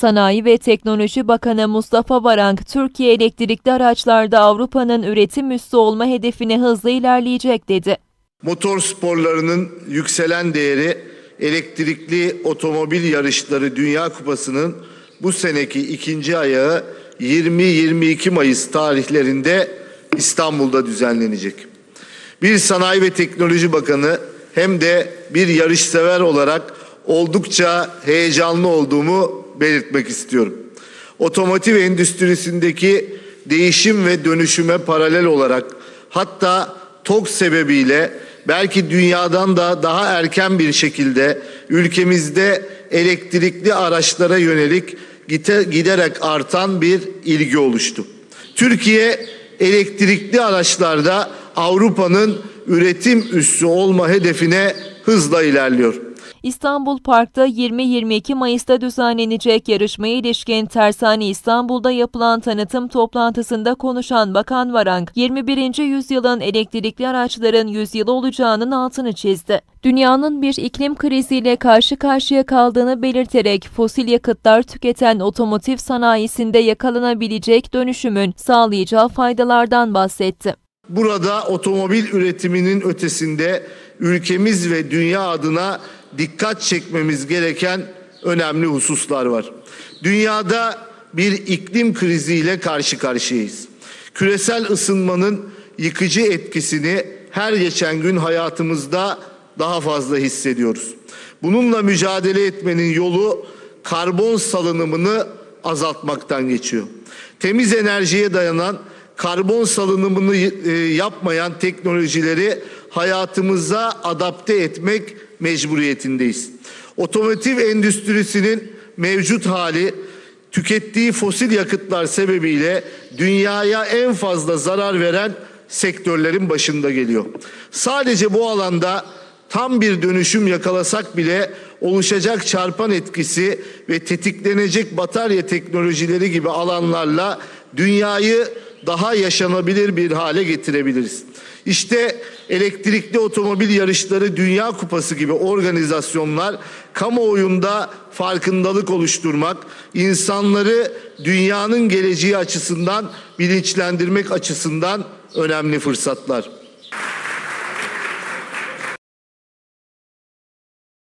Sanayi ve Teknoloji Bakanı Mustafa Varank, Türkiye elektrikli araçlarda Avrupa'nın üretim üssü olma hedefine hızlı ilerleyecek dedi. Motor sporlarının yükselen değeri elektrikli otomobil yarışları Dünya Kupası'nın bu seneki ikinci ayağı 20-22 Mayıs tarihlerinde İstanbul'da düzenlenecek. Bir Sanayi ve Teknoloji Bakanı hem de bir yarışsever olarak oldukça heyecanlı olduğumu belirtmek istiyorum. Otomotiv endüstrisindeki değişim ve dönüşüme paralel olarak hatta TOK sebebiyle belki dünyadan da daha erken bir şekilde ülkemizde elektrikli araçlara yönelik giderek artan bir ilgi oluştu. Türkiye elektrikli araçlarda Avrupa'nın üretim üssü olma hedefine hızla ilerliyor. İstanbul Park'ta 20-22 Mayıs'ta düzenlenecek yarışmaya ilişkin Tersane İstanbul'da yapılan tanıtım toplantısında konuşan Bakan Varank, 21. yüzyılın elektrikli araçların yüzyılı olacağının altını çizdi. Dünyanın bir iklim kriziyle karşı karşıya kaldığını belirterek fosil yakıtlar tüketen otomotiv sanayisinde yakalanabilecek dönüşümün sağlayacağı faydalardan bahsetti. Burada otomobil üretiminin ötesinde ülkemiz ve dünya adına dikkat çekmemiz gereken önemli hususlar var. Dünyada bir iklim kriziyle karşı karşıyayız. Küresel ısınmanın yıkıcı etkisini her geçen gün hayatımızda daha fazla hissediyoruz. Bununla mücadele etmenin yolu karbon salınımını azaltmaktan geçiyor. Temiz enerjiye dayanan karbon salınımını e, yapmayan teknolojileri hayatımıza adapte etmek mecburiyetindeyiz. Otomotiv endüstrisinin mevcut hali tükettiği fosil yakıtlar sebebiyle dünyaya en fazla zarar veren sektörlerin başında geliyor. Sadece bu alanda tam bir dönüşüm yakalasak bile oluşacak çarpan etkisi ve tetiklenecek batarya teknolojileri gibi alanlarla dünyayı daha yaşanabilir bir hale getirebiliriz. İşte elektrikli otomobil yarışları Dünya Kupası gibi organizasyonlar kamuoyunda farkındalık oluşturmak, insanları dünyanın geleceği açısından bilinçlendirmek açısından önemli fırsatlar.